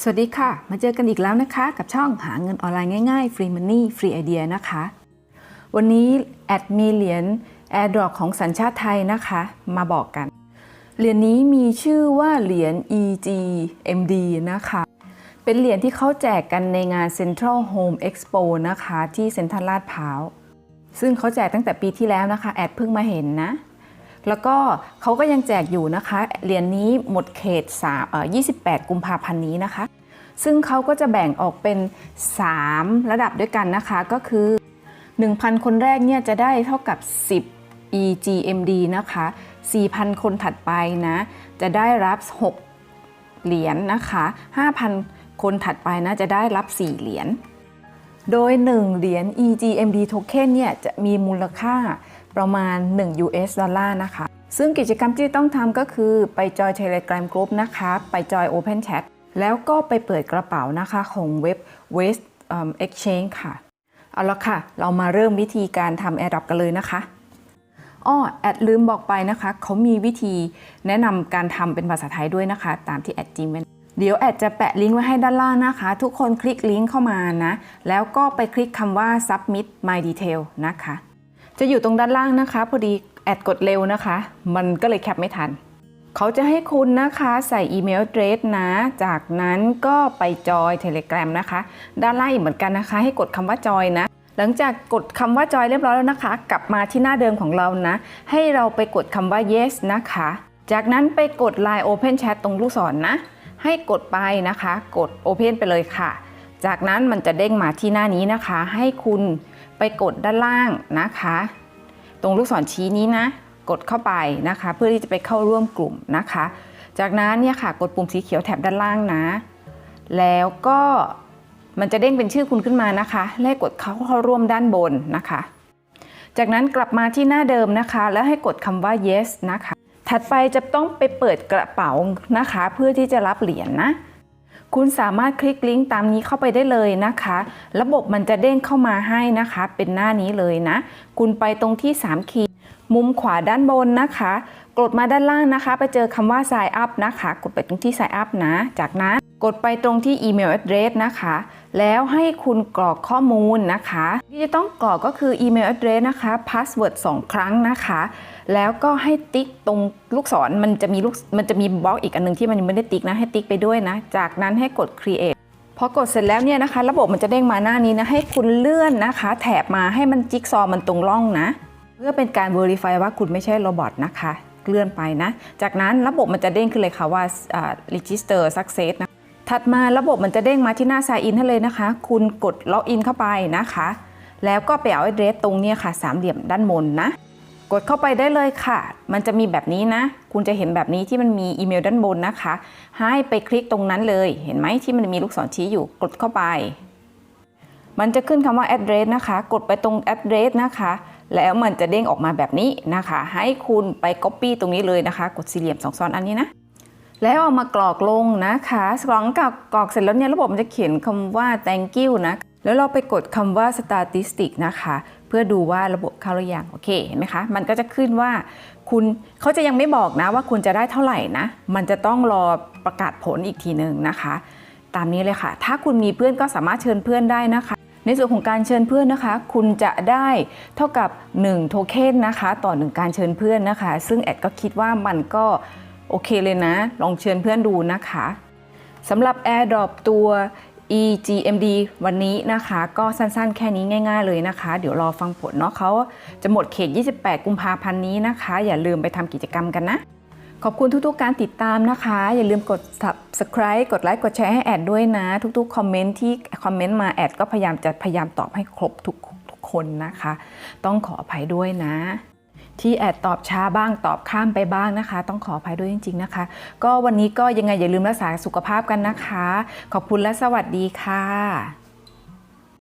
สวัสดีค่ะ มาเจอกันอีกแล้วนะคะ กับช่องหาเงินออนไลน์ง่ายๆ ฟรีมันนี่ฟรีไอเดียนะคะ วันนี้แอดมีเหรียญ AirDrop ของสัญชาติไทยนะคะ มาบอกกัน เหรียญนี้มีชื่อว่าเหรียญ EGMD นะคะ เป็นเหรียญที่เขาแจกกันในงาน Central Home Expo นะคะ ที่เซ็นทรัลลาดพร้าว ซึ่งเขาแจกตั้งแต่ปีที่แล้วนะคะ แอดเพิ่งมาเห็นนะ แล้วก็เขาก็ยังแจกอยู่นะคะ เหรียญนี้หมดเขต3เอ่อ28 กุมภาพันธ์นี้นะคะ ซึ่งเขาก็จะแบ่งออกเป็น 3 ระดับด้วยกันนะคะ ก็คือ 1,000 คนแรกเนี่ยจะได้เท่ากับ 10 EGMD นะคะ 4,000 คนถัดไปนะ จะได้รับ 6 เหรียญนะคะ 5,000 คนถัดไปนะจะได้รับ 4 เหรียญ โดย 1 เหรียญ EGMD token เนี่ยจะมีมูลค่า ประมาณ 1 US ดอลลาร์นะคะ ซึ่งกิจกรรมที่ต้องทำก็คือไปจอย Telegram Group นะคะ ไปจอย Open Chat แล้วก็ไปเปิดกระเป๋านะคะของเว็บ West Exchange ค่ะ เอาละค่ะ เรามาเริ่มวิธีการทำ AirDrop กันเลยนะคะอ้อแอดลืมบอกไปนะคะ เขามีวิธีแนะนำการทำเป็นภาษาไทยด้วยนะคะ ตามที่แอดจิมไว้เดี๋ยวแอดจะแปะลิงก์ไว้ให้ด้านล่างนะคะ ทุกคนคลิกลิงก์เข้ามานะ แล้วก็ไปคลิกคำว่า submit my detail นะคะ จะอยู่ตรงด้านล่างนะคะ พอดีแอดกดเร็วนะคะ มันก็เลยแคปไม่ทัน เขาจะให้คุณนะคะใส่อีเมล address นะ จากนั้นก็ไปจอย Telegram นะคะ ด้านล่างอีกเหมือนกันนะคะ ให้กดคำว่าจอยนะหลังจากกดคำว่าจอยเรียบร้อยแล้วนะคะ กลับมาที่หน้าเดิมของเรานะ ให้เราไปกดคำว่า yes นะคะ จากนั้นไปกด Line Open Chat ตรงลูกศรนนะ ให้กดไปนะคะ กด Open ไปเลยค่ะ จากนั้นมันจะเด้งมาที่หน้านี้นะคะ ให้คุณ ไปกดด้านล่างนะคะ ตรงลูกศรชี้นี้นะ กดเข้าไปนะคะ เพื่อที่จะไปเข้าร่วมกลุ่มนะคะ จากนั้นเนี่ยค่ะกดปุ่มสีเขียวแถบด้านล่างนะ แล้วก็มันจะเด้งเป็นชื่อคุณขึ้นมานะคะและกดเข้าเข้าร่วมด้านบนนะคะ จากนั้นกลับมาที่หน้าเดิมนะคะ แล้วให้กดคำว่า yes นะคะ ถัดไปจะต้องไปเปิดกระเป๋านะคะ เพื่อที่จะรับเหรียญนะ คุณสามารถคลิกลิงก์ตามนี้เข้าไปได้เลยนะคะ ระบบมันจะเด้งเข้ามาให้นะคะ เป็นหน้านี้เลยนะ คุณไปตรงที่ 3 ขีด มุมขวาด้านบนนะคะ กดมาด้านล่างนะคะ ไปเจอคำว่า sign up นะคะ กดไปตรงที่ sign up นะ จากนั้น กดไปตรงที่ email address นะคะ แล้วให้คุณกรอกข้อมูลนะคะที่จะต้องกรอกก็คือ email address นะคะ password 2 ครั้งนะคะ แล้วก็ให้ติ๊กตรงลูกศรมันจะมีลูกมันจะมีบล็อกอีกอันหนึงที่มันไม่ได้ติ๊กนะ ให้ติ๊กไปด้วยนะ จากนั้นให้กด create พอกดเสร็จแล้วเนี่ยนะคะ ระบบมันจะเด้งมาหน้านี้นะให้คุณเลื่อนนะคะ แถบมาให้มันจิ๊กซอมันตรงร่องนะ เพื่อเป็นการ verify ว่าคุณไม่ใช่โรบอทนะคะเลื่อนไปนะ จากนั้นระบบมันจะเด้งขึ้นเลยค่ะว่าอ่า register success นะ ถัดมาระบบมันจะเด้งมาที่หน้า sign in ให้เลยนะคะ คุณกดล็อกอินเข้าไปนะคะ แล้วก็ไปเอา address ตรงเนี้ค่ะ สามเหลี่ยมด้านบนนะ กดเข้าไปได้เลยค่ะ มันจะมีแบบนี้นะ คุณจะเห็นแบบนี้ที่มันมีอีเมลด้านบนนะคะ ให้ไปคลิกตรงนั้นเลย เห็นไหมที่มันมีลูกศรชี้อยู่ กดเข้าไป มันจะขึ้นคำว่า address นะคะ กดไปตรง address นะคะ แล้วมันจะเด้งออกมาแบบนี้นะคะ ให้คุณไป copy ตรงนี้เลยนะคะ กดสี่เหลี่ยมสองซ้อนอันนี้นะ แล้วเอามากรอกลงนะคะหลังจากกรอกเสร็จแล้วเนี่ยระบบมันจะเขียนคำว่า thank you นะ แล้วเราไปกดคำว่า statistic นะคะ เพื่อดูว่าระบบเข้าหรือยังโอเคเห็นไหมคะ มันก็จะขึ้นว่าคุณเขาจะยังไม่บอกนะว่าคุณจะได้เท่าไหร่นะ มันจะต้องรอประกาศผลอีกทีหนึ่งนะคะ ตามนี้เลยค่ะ ถ้าคุณมีเพื่อนก็สามารถเชิญเพื่อนได้นะคะ ในส่วนของการเชิญเพื่อนนะคะ คุณจะได้เท่ากับ1โทเค็นนะคะ ต่อ 1 การเชิญเพื่อนนะคะ ซึ่งแอดก็คิดว่ามันก็ โอเคเลยนะ ลองเชิญเพื่อนดูนะคะสำหรับ AirDrop ตัว EGMD วันนี้นะคะ ก็สั้นๆ แค่นี้ง่าย ๆเลยนะคะ เดี๋ยวรอฟังผลเนาะเขาจะหมดเขต 28 กุมภาพันธ์นี้นะคะ อย่าลืมไปทำกิจกรรมกันนะ ขอบคุณทุกๆ การติดตามนะคะ อย่าลืมกด subscribe กดไลค์กดแชร์ให้แอดด้วยนะ ทุกๆ คอมเมนต์ที่คอมเมนต์มาแอดก็พยายามจะพยายามตอบให้ครบทุกทุกคนนะคะ ต้องขออภัยด้วยนะ ที่แอดตอบช้าบ้างตอบข้ามไปบ้างนะคะ ต้องขออภัยด้วยจริง ๆนะคะ ก็วันนี้ก็ยังไงอย่าลืมรักษาสุขภาพกันนะคะ ขอบคุณและสวัสดีค่ะ